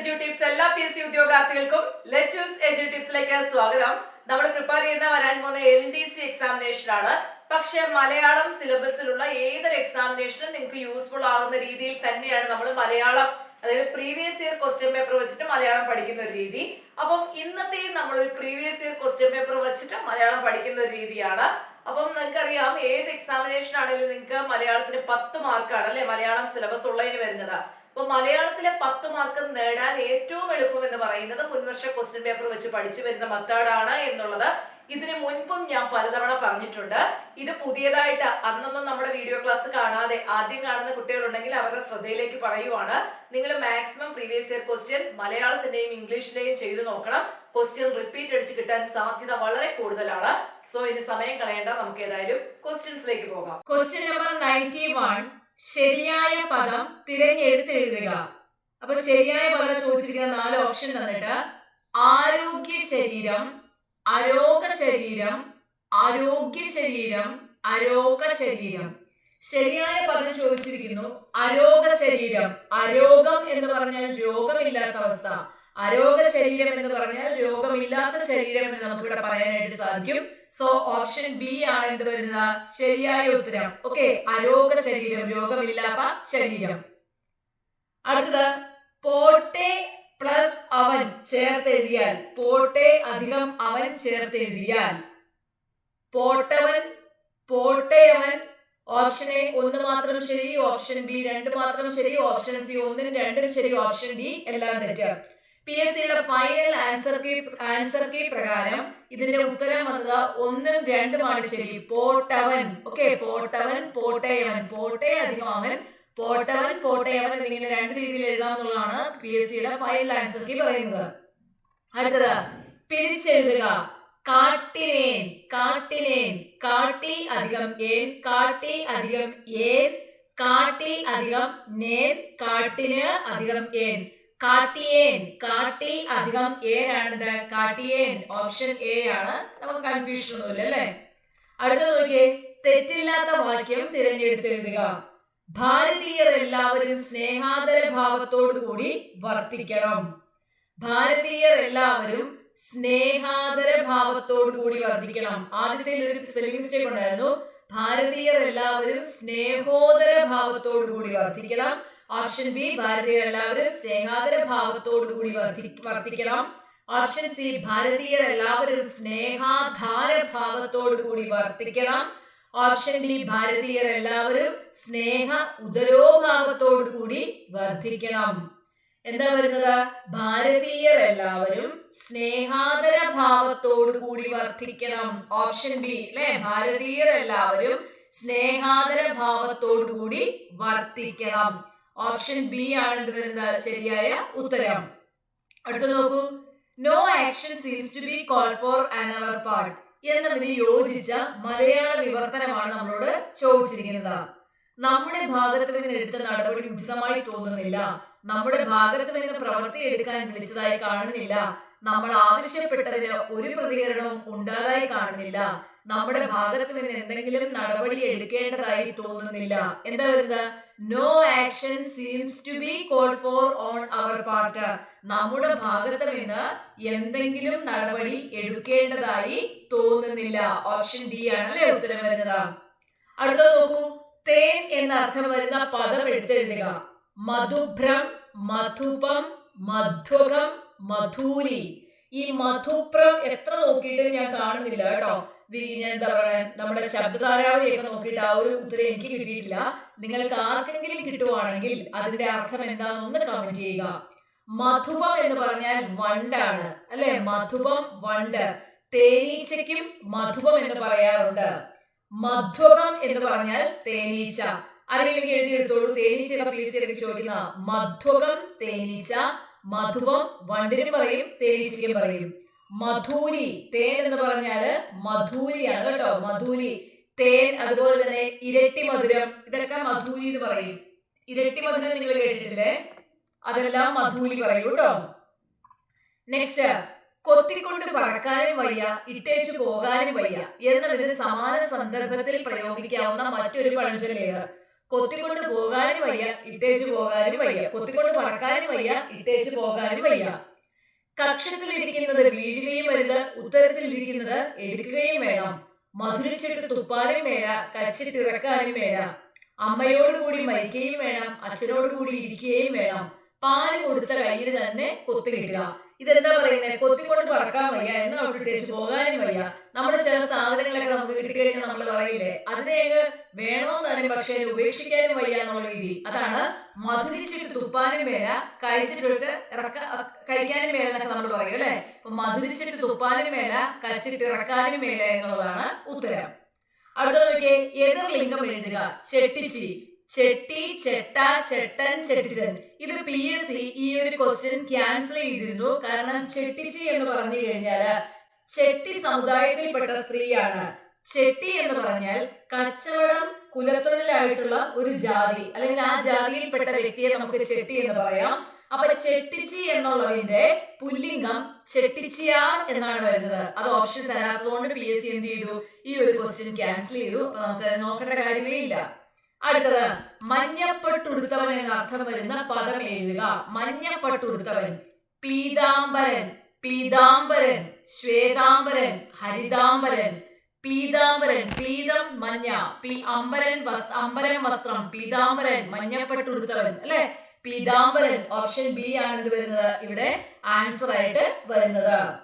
എജു tips എല്ലാ P S C ഉദ്യോഗാർത്ഥികൾക്കും Lechus edu ടിപ്സിലേക്ക് സ്വാഗതം. നമ്മൾ പ്രിപ്പയർ ചെയ്യുന്ന വരാൻ പോകുന്ന എൽ ഡി സി എക്സാമിനേഷൻ ആണ്. പക്ഷെ മലയാളം സിലബസിലുള്ള ഏതൊരു എക്സാമിനേഷനും നിങ്ങൾക്ക് യൂസ്ഫുൾ ആകുന്ന രീതിയിൽ തന്നെയാണ് നമ്മൾ മലയാളം അതായത് പ്രീവിയസ് ഇയർ ക്വസ്റ്റ്യൻ പേപ്പർ വെച്ചിട്ട് മലയാളം പഠിക്കുന്ന ഒരു രീതി. അപ്പം ഇന്നത്തെയും നമ്മൾ ഒരു പ്രീവിയസ് ഇയർ ക്വസ്റ്റ്യൻ പേപ്പർ വെച്ചിട്ട് മലയാളം പഠിക്കുന്ന ഒരു രീതിയാണ്. അപ്പം നിങ്ങൾക്കറിയാം ഏത് എക്സാമിനേഷൻ ആണെങ്കിലും നിങ്ങൾക്ക് മലയാളത്തിന് പത്ത് മാർക്കാണ് അല്ലെ? മലയാളം സിലബസ് ഉള്ളതിന് വരുന്നത്. അപ്പൊ മലയാളത്തിലെ പത്ത് മാർക്ക് നേടാൻ ഏറ്റവും എളുപ്പം എന്ന് പറയുന്നത് മുൻവർഷ ക്വസ്റ്റ്യൻ പേപ്പർ വെച്ച് പഠിച്ചു വരുന്ന മെത്തേഡാണ് എന്നുള്ളത്. ഇതിനു മുൻപും ഞാൻ പലതവണ പറഞ്ഞിട്ടുണ്ട്. ഇത് പുതിയതായിട്ട് അന്നൊന്നും നമ്മുടെ വീഡിയോ ക്ലാസ് കാണാതെ ആദ്യം കാണുന്ന കുട്ടികളുണ്ടെങ്കിൽ അവരുടെ ശ്രദ്ധയിലേക്ക് പറയുവാണ്. നിങ്ങൾ മാക്സിമം പ്രീവിയസ് ഇയർ ക്വസ്റ്റ്യൻ മലയാളത്തിന്റെയും ഇംഗ്ലീഷിന്റെയും ചെയ്തു നോക്കണം. ക്വസ്റ്റ്യൻ റിപ്പീറ്റ് അടിച്ച് കിട്ടാൻ സാധ്യത വളരെ കൂടുതലാണ്. സോ ഇനി സമയം കളയേണ്ട. നമുക്ക് ഏതായാലും ക്വസ്റ്റ്യൻസിലേക്ക് പോകാം. ക്വസ്റ്റ്യൻ നമ്പർ നയന്റി വൺ ശരിയായ പദം തിരഞ്ഞെടുത്ത് എഴുതുക. അപ്പൊ ശരിയായ പദം ചോദിച്ചിരിക്കുന്ന നാല് ഓപ്ഷൻ തന്നിട്ട് ആരോഗ്യ ശരീരം അരോഗ ശരീരം ആരോഗ്യ ശരീരം അരോഗ ശരീരം. ശരിയായ പദം ചോദിച്ചിരിക്കുന്നു അരോഗ ശരീരം. അരോഗം എന്ന് പറഞ്ഞാൽ രോഗമില്ലാത്ത അവസ്ഥ. അരോഗ ശരീരം എന്ന് പറഞ്ഞാൽ രോഗമില്ലാത്ത ശരീരം എന്ന് നമുക്ക് ഇവിടെ പറയാനായിട്ട് സാധിക്കും. സോ ഓപ്ഷൻ ബി ആണ് എന്ത് വരുന്നത് ശരിയായ ഉത്തരം. ഓക്കെ അരോഗ ശരീരം രോഗമില്ലാത്ത ശരീരം. അടുത്തത് പോട്ടെ പ്ലസ് അവൻ ചേർത്ത് എഴുതിയാൽ പോട്ടെ അധികം അവൻ ചേർത്ത് എഴുതിയാൽ പോട്ടവൻ പോട്ടയവൻ. ഓപ്ഷൻ എ ഒന്ന് മാത്രം ശരി ഓപ്ഷൻ ബി രണ്ട് മാത്രം ശരി ഓപ്ഷൻ സി ഒന്നിനും രണ്ടിനും ശരി ഓപ്ഷൻ ഡി എല്ലാം തെറ്റ്. പി എസ് സിയുടെ final answer key answer key പ്രകാരം ഇതിന്റെ ഉത്തരം വന്നത് ഒന്നും രണ്ടുമാണ് ശരി. പോട്ടവൻ. ഓക്കെ പോട്ടവൻ പോട്ടയവൻ. പോട്ടേ അധികം അവൻ പോട്ടവൻ പോട്ടയവൻ എന്നിങ്ങനെ രണ്ട് രീതിയിൽ എഴുതാമെന്നുള്ളതാണ് പി എസ് സിയുടെ ഫൈനൽ ആൻസർ കീ പറയുന്നത്. അടുത്തത് പിരിച്ചെഴുതുക. കാട്ടിനേൻ കാട്ടിനേൻ. കാട്ടി അധികം ഏൻ കാട്ടി അധികം ഏൻ കാട്ടി അധികം നേൻ കാട്ടിന് അധികം ഏൻ. കാട്ടിയേൻ. കാട്ടി അധികം ഏനാണിത് കാട്ടിയേൻ. ഓപ്ഷൻ എ ആണ്. നമുക്ക് കൺഫ്യൂഷൻ ഒന്നുമില്ല അല്ലേ? അടുത്തത് നോക്കിയേ. തെറ്റില്ലാത്ത വാക്യം തിരഞ്ഞെടുത്തെഴുതുക. ഭാരതീയർ എല്ലാവരും സ്നേഹാദര ഭാവത്തോടു കൂടി വർത്തിക്കണം. ഭാരതീയർ എല്ലാവരും സ്നേഹാദര ഭാവത്തോടു കൂടി വർദ്ധിക്കണം ആദ്യത്തെ ഒരു സ്പെല്ലിംഗ് മിസ്റ്റേക്ക് ഉണ്ടായിരുന്നു. ഭാരതീയർ എല്ലാവരും സ്നേഹോദര ഭാവത്തോടു കൂടി വർദ്ധിക്കണം ഓപ്ഷൻ ബി ഭാരതീയർ എല്ലാവരും സ്നേഹാദര ഭാവത്തോടുകൂടി വർദ്ധി- വർദ്ധിക്കണം. ഓപ്ഷൻ സി ഭാരതീയർ എല്ലാവരും സ്നേഹാധാര ഭാവത്തോടുകൂടി വർദ്ധിക്കണം. ഓപ്ഷൻ ഡി ഭാരതീയർ എല്ലാവരും സ്നേഹ ഉദരോഭാവത്തോടുകൂടി വർദ്ധിക്കണം. എന്താ വരുന്നത്? ഭാരതീയർ എല്ലാവരും സ്നേഹാദര ഭാവത്തോടു കൂടി വർദ്ധിക്കണം. ഓപ്ഷൻ ബി അല്ലെ ഭാരതീയർ എല്ലാവരും സ്നേഹാദര ഭാവത്തോടു കൂടി വർദ്ധിക്കണം. ഓപ്ഷൻ ബി ആണ് വരുന്ന ശരിയായ ഉത്തരം. അടുത്ത നോക്കൂ. No action seems to be call for our part എന്നതിന് യോജിച്ച മലയാള വിവർത്തനമാണ് നമ്മളോട് ചോദിച്ചിരിക്കുന്നത്. നമ്മുടെ ഭാഗത്ത് നിന്ന് എടുത്ത നടപടി ഉചിതമായി തോന്നുന്നില്ല. നമ്മുടെ ഭാഗത്ത് നിന്ന് പ്രവൃത്തി എടുക്കാൻ വിളിച്ചതായി കാണുന്നില്ല. നമ്മൾ ആവശ്യപ്പെട്ടതിന് ഒരു പ്രതികരണവും ഉണ്ടാകായി കാണുന്നില്ല. നമ്മുടെ ഭാഗത്ത് നിന്ന് എന്തെങ്കിലും നടപടി എടുക്കേണ്ടതായി തോന്നുന്നില്ല. എന്താ വരുന്നത് no action seems to be call for on our part നമ്മുടെ ഭാഗത്ത് നിന്ന് എന്തെങ്കിലും നടപടി എടുക്കേണ്ടതായി തോന്നുന്നില്ല. ഓപ്ഷൻ ഡി ആണല്ലേ ഉത്തരം വരുന്നത്. അടുത്തത് നോക്കൂ. തേൻ എന്ന അർത്ഥം വരുന്ന പദം എടുത്തെഴുതുക മധുഭ്രം മധുപം മധുകം മധൂലി. ഈ മധുപ്രം എത്ര നോക്കിയിട്ടും ഞാൻ കാണുന്നില്ല കേട്ടോ. എന്താ പറയാ നമ്മുടെ ശബ്ദധാരാവലിയൊക്കെ നോക്കിയിട്ട് ആ ഒരു ഉത്തരം എനിക്ക് കിട്ടിയിട്ടില്ല. നിങ്ങൾക്ക് ആർക്കെങ്കിലും കിട്ടുവാണെങ്കിൽ അതിന്റെ അർത്ഥം എന്താണെന്ന് കമന്റ് ചെയ്യുക. മധുപം എന്ന് പറഞ്ഞാൽ വണ്ടാണ്. അല്ലെ? മധുപം വണ്ട്. തേനീച്ചയ്ക്കും മധുപം എന്ന് പറയാറുണ്ട്. മധ്വകം എന്ന് പറഞ്ഞാൽ തേനീച്ച. ആരെങ്കിലും എഴുതിയെടുത്തോളൂ തേനീച്ചയൊക്കെ പി ചോദിക്കുന്ന? മധ്വകം തേനീച്ച മധുപം വണ്ടിനും പറയും തേനീച്ചയ്ക്കും പറയും. മധൂരി തേൻ എന്ന് പറഞ്ഞാൽ മധൂരിയാണ് കേട്ടോ. മധൂരി തേൻ അതുപോലെ തന്നെ ഇരട്ടി മധുരം. ഇതൊക്കെ മധൂരി എന്ന് പറയും. ഇരട്ടി മധുരം നിങ്ങൾ കേട്ടിട്ടില്ലേ? അതെല്ലാം മധൂരി പറയൂ കേട്ടോ. നെക്സ്റ്റ് കൊത്തിക്കൊണ്ട് പറക്കാനും വയ്യ ഇട്ടേച്ചു പോകാനും വയ്യ. എന്നതിന് സമാന സന്ദർഭത്തിൽ പ്രയോഗിക്കാവുന്ന മറ്റൊരു പഴഞ്ചൊല്ലേത് കൊത്തിക്കൊണ്ട് പോകാനും വയ്യ ഇട്ടേച്ചു പോകാനും വയ്യ. കൊത്തിക്കൊണ്ട് പറക്കാനും വയ്യ ഇട്ടേച്ചു പോകാനും വയ്യ. കക്ഷത്തിലിരിക്കുന്നത് വീഴുകയും ഉത്തരത്തിൽ ഇരിക്കുന്നത് എടുക്കുകയും വേണം. മധുരിച്ചിട്ട് തുപ്പാനും മേല കച്ചിട്ടിറക്കാനും അമ്മയോട് അമ്മയോടുകൂടി മരിക്കുകയും വേണം അച്ഛനോടുകൂടി ഇരിക്കുകയും വേണം. പാൽ കൊടുത്ത കയ്യിൽ തന്നെ കൊത്തി കിട്ടുക ഇതെന്താ പറയുന്നത് കൊത്തിക്കൊണ്ട് പറക്കാൻ വയ്യ എന്ന് അവിടെ ഇട്ടേച്ച് പോകാനും വയ്യ. നമ്മുടെ ചില സാധനങ്ങളൊക്കെ നമുക്ക് കിട്ടിക്കഴിഞ്ഞാൽ നമ്മൾ പറയില്ലേ അതിനെയൊക്കെ തന്നെ പക്ഷേ ഉപേക്ഷിക്കാനും വയ്യ എന്നുള്ള രീതി അതാണ് മധുരിച്ചിട്ട് തുപ്പാനും മേല കഴിച്ചിട്ട് ഇറക്ക കഴിക്കാനും മേല എന്നൊക്കെ നമ്മൾ പറയും അല്ലെ? അപ്പൊ മധുരിച്ചിട്ട് തുപ്പാനും മേല കഴിച്ചിട്ട് ഇറക്കാനും മേല എന്നുള്ളതാണ് ഉത്തരം. അടുത്ത നോക്കിയേ എതിർ ലിംഗം എഴുതുക ചെട്ടിച്ചി. ചെട്ടി ചെട്ട ചെട്ടൻ ചെട്ടിച്ചൻ. ഇത് പി എസ് സി ഈ ഒരു ക്വസ്റ്റ്യൻ ക്യാൻസൽ ചെയ്തിരുന്നു. കാരണം ചെട്ടിച്ചി എന്ന് പറഞ്ഞു കഴിഞ്ഞാൽ ചെട്ടി സമുദായത്തിൽപ്പെട്ട സ്ത്രീയാണ്. ചെട്ടി എന്ന് പറഞ്ഞാൽ കച്ചവടം കുലത്തൊഴിലായിട്ടുള്ള ഒരു ജാതി. അല്ലെങ്കിൽ ആ ജാതിയിൽപ്പെട്ട വ്യക്തിയെ നമുക്ക് ചെട്ടി എന്ന് പറയാം. അപ്പൊ ചെട്ടിച്ചി എന്നുള്ളതിന്റെ പുല്ലിംഗം ചെട്ടിച്ചിയാർ എന്നാണ് വരുന്നത്. അത് ഓപ്ഷൻ തരാത്തതുകൊണ്ട് പി എസ് സി എന്ത് ചെയ്തു? ഈ ഒരു ക്വസ്റ്റ്യൻ ക്യാൻസൽ ചെയ്തു. അപ്പൊ നമുക്ക് നോക്കേണ്ട കാര്യമേ ഇല്ല. അടുത്തത് മഞ്ഞപ്പെട്ടുടുത്തവൻ എന്ന അർത്ഥം വരുന്ന പദം എഴുതുക. മഞ്ഞപ്പെട്ടുടുത്തവൻ. പീതാംബരൻ പീതാംബരൻ ശ്വേതാംബരൻ ഹരിതാംബരൻ. പീതാംബരൻ പീതം മഞ്ഞ. പി അമ്പരൻ അമ്പരൻ വസ്ത്രം. പീതാംബരൻ മഞ്ഞപ്പെട്ടുടുത്തവൻ. അല്ലെ? പീതാംബരൻ ഓപ്ഷൻ ബി ആണ് ഇത് വരുന്നത്. ഇവിടെ ആൻസർ ആയിട്ട് വരുന്നത്.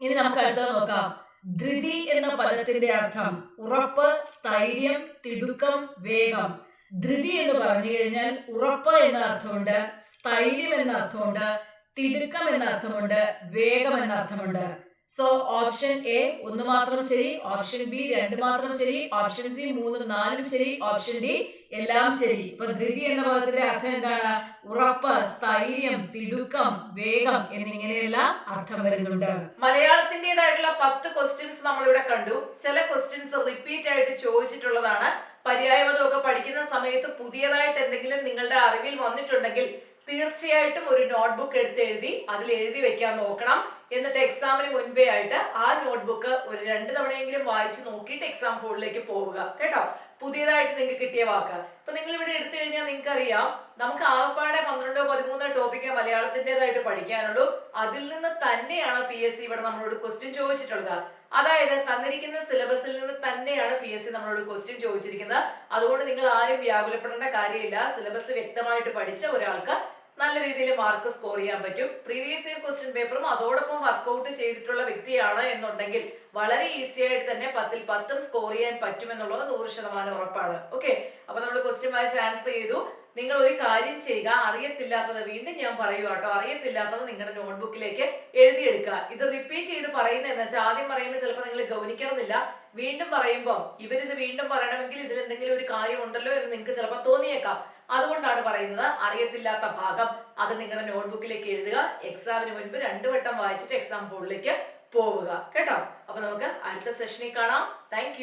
ഇനി നമുക്ക് അടുത്തത് നോക്കാം. ധൃതി എന്ന പദത്തിന്റെ അർത്ഥം ഉറപ്പ് സ്ഥൈര്യം തിടുക്കം വേഗം. ധൃതി എന്ന് പറഞ്ഞു കഴിഞ്ഞാൽ ഉറപ്പ് എന്ന അർത്ഥമുണ്ട് സ്ഥൈര്യം എന്ന അർത്ഥമുണ്ട് തിടുക്കം എന്ന അർത്ഥമുണ്ട് വേഗം എന്ന അർത്ഥമുണ്ട്. സോ ഓപ്ഷൻ എ ഒന്ന് മാത്രം ശരി. ഓപ്ഷൻ ബി രണ്ട് മാത്രം ശരി. ഓപ്ഷൻ സി മൂന്നും നാലും ശരി. ഓപ്ഷൻ ഡി എല്ലാം ശരി. ഇപ്പൊ ധൃതി എന്ന പദത്തിന്റെ അർത്ഥം എന്താണ്? ഉറപ്പ് സ്ഥൈര്യം തിടുക്കം വേഗം എന്നിങ്ങനെയെല്ലാം അർത്ഥം വരുന്നുണ്ട്. മലയാളത്തിന്റേതായിട്ടുള്ള പത്ത് ക്വസ്റ്റ്യൻസ് നമ്മളിവിടെ കണ്ടു. ചില ക്വസ്റ്റ്യൻസ് റിപ്പീറ്റ് ആയിട്ട് ചോദിച്ചിട്ടുള്ളതാണ്. പര്യായപദമൊക്കെ പഠിക്കുന്ന സമയത്ത് പുതിയതായിട്ട് എന്തെങ്കിലും നിങ്ങളുടെ അറിവിൽ വന്നിട്ടുണ്ടെങ്കിൽ തീർച്ചയായിട്ടും ഒരു നോട്ട്ബുക്ക് എടുത്ത് എഴുതി അതിൽ എഴുതി വെക്കാൻ നോക്കണം. എന്നിട്ട് എക്സാമിന് മുൻപേ ആയിട്ട് ആ നോട്ട്ബുക്ക് ഒരു രണ്ട് തവണയെങ്കിലും വായിച്ചു നോക്കിയിട്ട് എക്സാം ഹോളിലേക്ക് പോവുക. കേട്ടോ? പുതിയതായിട്ട് നിങ്ങൾക്ക് കിട്ടിയ വാക്ക്. ഇപ്പൊ നിങ്ങൾ ഇവിടെ എടുത്തു കഴിഞ്ഞാൽ നിങ്ങൾക്ക് അറിയാം നമുക്ക് ആകപ്പാടെ പന്ത്രണ്ടോ പതിമൂന്നോ ടോപ്പിക്ക് മലയാളത്തിന്റെതായിട്ട് പഠിക്കാനുള്ളൂ. അതിൽ നിന്ന് തന്നെയാണ് പി എസ് സി ഇവിടെ നമ്മളോട് ക്വസ്റ്റ്യൻ ചോദിച്ചിട്ടുള്ളത്. അതായത് തന്നിരിക്കുന്ന സിലബസിൽ നിന്ന് തന്നെയാണ് പി എസ് സി നമ്മളോട് ക്വസ്റ്റ്യൻ ചോദിച്ചിരിക്കുന്നത്. അതുകൊണ്ട് നിങ്ങൾ ആരും വ്യാകുലപ്പെടേണ്ട കാര്യമില്ല. സിലബസ് വ്യക്തമായിട്ട് പഠിച്ച ഒരാൾക്ക് നല്ല രീതിയിൽ മാർക്ക് സ്കോർ ചെയ്യാൻ പറ്റും. പ്രീവിയസ് ഇയർ ക്വസ്റ്റ്യൻ പേപ്പറും അതോടൊപ്പം വർക്കൗട്ട് ചെയ്തിട്ടുള്ള വ്യക്തിയാണ് എന്നുണ്ടെങ്കിൽ വളരെ ഈസി ആയിട്ട് തന്നെ പത്തിൽ പത്തും സ്കോർ ചെയ്യാൻ പറ്റുമെന്നുള്ളത് നൂറ് ശതമാനം ഉറപ്പാണ്. ഓക്കെ അപ്പൊ നമ്മൾ ക്വസ്റ്റ്യൻ വായിച്ച് ആൻസർ ചെയ്തു. നിങ്ങൾ ഒരു കാര്യം ചെയ്യുക. അറിയത്തില്ലാത്തത് വീണ്ടും ഞാൻ പറയുക കേട്ടോ. അറിയത്തില്ലാത്തത് നിങ്ങളുടെ നോട്ട്ബുക്കിലേക്ക് എഴുതിയെടുക്കുക. ഇത് റിപ്പീറ്റ് ചെയ്ത് പറയുന്നത് എന്ന് വെച്ചാൽ ആദ്യം പറയുമ്പോൾ ചിലപ്പോൾ നിങ്ങൾ ഗൗനിക്കണമെന്നില്ല. വീണ്ടും പറയുമ്പോൾ ഇവരിത് വീണ്ടും പറയണമെങ്കിൽ ഇതിൽ എന്തെങ്കിലും ഒരു കാര്യം ഉണ്ടല്ലോ എന്ന് നിങ്ങൾക്ക് ചിലപ്പോൾ തോന്നിയേക്കാം. അതുകൊണ്ടാണ് പറയുന്നത് അറിയത്തില്ലാത്ത ഭാഗം. അത് നിങ്ങളുടെ നോട്ട്ബുക്കിലേക്ക് എഴുതുക. എക്സാമിന് മുൻപ് രണ്ടു വട്ടം വായിച്ചിട്ട് എക്സാം ബോർഡിലേക്ക് പോവുക. കേട്ടോ? അപ്പൊ നമുക്ക് അടുത്ത സെഷനിൽ കാണാം. താങ്ക്